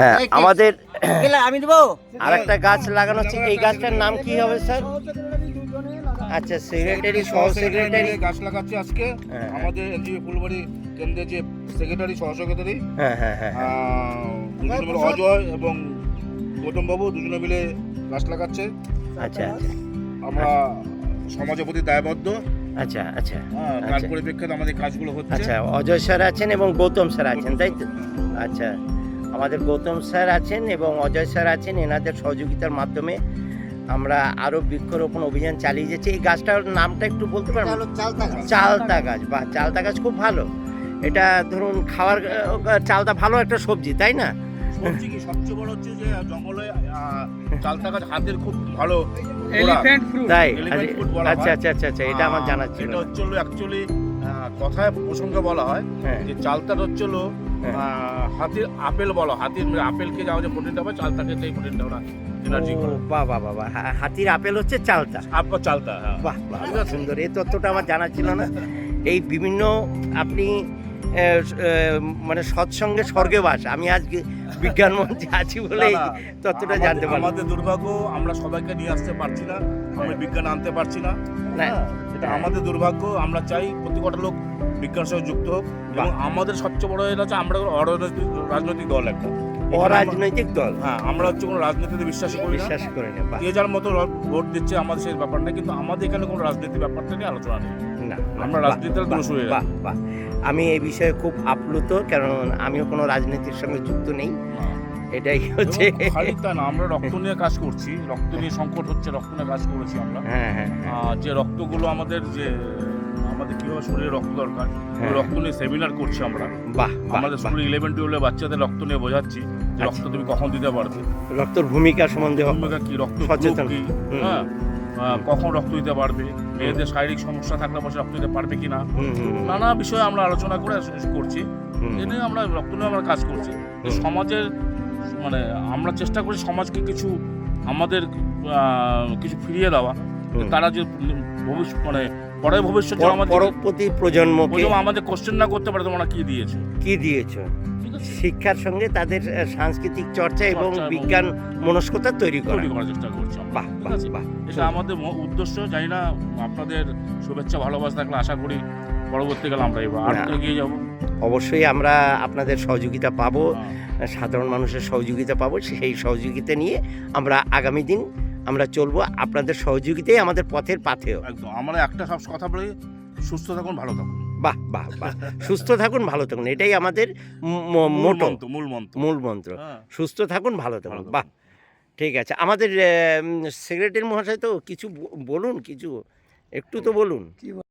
হ্যাঁ আমাদের আমি দেবো? আরেকটা গাছ লাগানো হচ্ছে এই গাছটার নাম কি হবে স্যার? আচ্ছা সেক্রেটারি সহ সেক্রেটারি গাছ লাগাচ্ছে আজকে। হ্যাঁ। আমাদের এনজিও ফুলবাড়ি কেন্দ্রের যে সেক্রেটারি সহ সেক্রেটারি হ্যাঁ হ্যাঁ হ্যাঁ। হ্যাঁ। অজয় এবং গৌতম বাবু দুজনে মিলে গাছ লাগাচ্ছে। আচ্ছা আচ্ছা। আমরা সমাজের প্রতি দায়বদ্ধ। আচ্ছা আচ্ছা। হ্যাঁ, তার আচ্ছা। পরিপ্রেক্ষিতে আমাদের কাজগুলো হচ্ছে। আচ্ছা অজয় স্যার আছেন এবং গৌতম স্যার আছেন তাই তো? আচ্ছা। আমাদের গৌতম স্যার আছেন এবং অজয় স্যার আছেন এনাদের সহযোগিতার মাধ্যমে আমরা আরও বৃক্ষরোপণ অভিযান চালিয়ে যাচ্ছি। এই গাছটার নামটা একটু বলতে পারবেন হলো চালতা গাছ। চালতা গাছ। বা চালতা গাছ খুব ভালো। এটা ধরুন খাওয়ার চালতা ভালো একটা সবজি তাই না? সবচেয়ে বড় হচ্ছে যে জঙ্গলে চালতা গাছ হাতের খুব ভালো গোড়া। এলিফ্যান্ট ফ্রুট তাই Elephant আচ্ছা আচ্ছা আচ্ছা আচ্ছা এটা আমার জানা ছিল। এটা হচ্ছে অ্যাকচুয়ালি কথায় প্রসঙ্গে বলা হয় হ্যাঁ। যে চালতার হচ্ছে হাতির আপেল বলো হাতির আপেলকে যাওয়া যে প্রোটিনটা পাবে চালতাকে সেই প্রোটিনটা ওরা বাহ বাহ বাহ বাহ। হা- হাতির আপেল হচ্ছে চালতা আপনার চালতা হ্যাঁ। বাহ বাহ সুন্দর। এই তথ্যটা আমার জানা ছিল না। এই বিভিন্ন আপনি মানে সৎসঙ্গে স্বর্গে বাস। আমি আজকে বিজ্ঞান মঞ্চে আছি বলে এই তথ্যটা জানতে পারলাম। আমাদের দুর্ভাগ্য আমরা সবাইকে নিয়ে আসতে পারছি না। আমরা বিজ্ঞান আনতে পারছি না। হ্যাঁ, এটা আমাদের দুর্ভাগ্য। আমরা চাই প্রতি কটা লোক বিজ্ঞান সঙ্গে যুক্ত হোক এবং আমাদের সবচেয়ে বড় এটা হচ্ছে আমরা অরাজনৈতিক রাজনৈতিক দল একটা। অরাজনৈতিক দল? হ্যাঁ আমরা হচ্ছে কোনো রাজনীতিতে বিশ্বাস করি বিশ্বাস করে না যে যার মতো ভোট দিচ্ছে আমাদের সেই ব্যাপার নেই কিন্তু আমাদের এখানে কোনো রাজনীতি ব্যাপারটা নিয়ে আলোচনা নেই। না আমরা বাহ, দোষ হয়ে বাহ বাহ। আমি এই বিষয়ে খুব আপ্লুত কারণ আমিও কোনো রাজনীতির সঙ্গে যুক্ত নেই। এটাই হচ্ছে খালি তা না আমরা রক্ত নিয়ে কাজ করছি রক্ত নিয়ে সংকট হচ্ছে রক্ত নিয়ে কাজ করেছি আমরা। হ্যাঁ হ্যাঁ যে রক্তগুলো আমাদের যে আমাদের কীভাবে শরীরে রক্ত দরকার। হ্যাঁ। রক্ত নিয়ে সেমিনার করছি আমরা। বাহ আমাদের। স্কুলে ইলেভেন টুয়েলভে বাচ্চাদের রক্ত নিয়ে বোঝাচ্ছি যে আচ্ছা। রক্ত তুমি কখন দিতে পারবে। রক্তর ভূমিকা সম্বন্ধে ভূমিকা কি? রক্ত সচেতন। কি? হ্যাঁ। কখন রক্ত দিতে পারবে? মেয়েদের শারীরিক সমস্যা থাকলে বসে রক্ত দিতে পারবে হুম, হুম, নানা বিষয়ে আমরা আলোচনা করে করছি। হুম, এ নিয়ে আমরা রক্ত নিয়ে আমরা কাজ করছি। সমাজের মানে আমরা চেষ্টা করি সমাজকে কিছু আমাদের কিছু ফিরিয়ে দেওয়া। তারা যে ভবিষ্যৎ মানে পরে ভবিষ্যৎ পরবর্তী প্রজন্ম আমাদের কোশ্চেন না করতে পারে তোমরা কি দিয়েছ? কি দিয়েছ? শিক্ষার সঙ্গে তাদের সাংস্কৃতিক চর্চা এবং বিজ্ঞান মনস্কতা তৈরি করা। করার চেষ্টা করছি বাহ বাহ এটা আমাদের উদ্দেশ্য। জানি না আপনাদের শুভেচ্ছা ভালোবাসা থাকলে আশা করি পরবর্তীকালে আমরা এবার আর এগিয়ে যাব। অবশ্যই আমরা আপনাদের সহযোগিতা পাবো হ্যাঁ। সাধারণ মানুষের সহযোগিতা পাবো সেই সহযোগিতা নিয়ে আমরা আগামী দিন আমরা চলবো আপনাদের সহযোগিতাই আমাদের পথের পাথেও। একদম আমরা একটা সব কথা বলি সুস্থ থাকুন ভালো থাকুন। বাহ বাহ বাহ। সুস্থ থাকুন ভালো থাকুন এটাই আমাদের মোটো। মন্ত্র মূল মন্ত্র। মূল মন্ত্র। হ্যাঁ। সুস্থ থাকুন ভালো থাকুন। বাহ ঠিক আছে। আমাদের সেক্রেটারি মহাশয় তো কিছু ব- বলুন কিছু? একটু তো বলুন।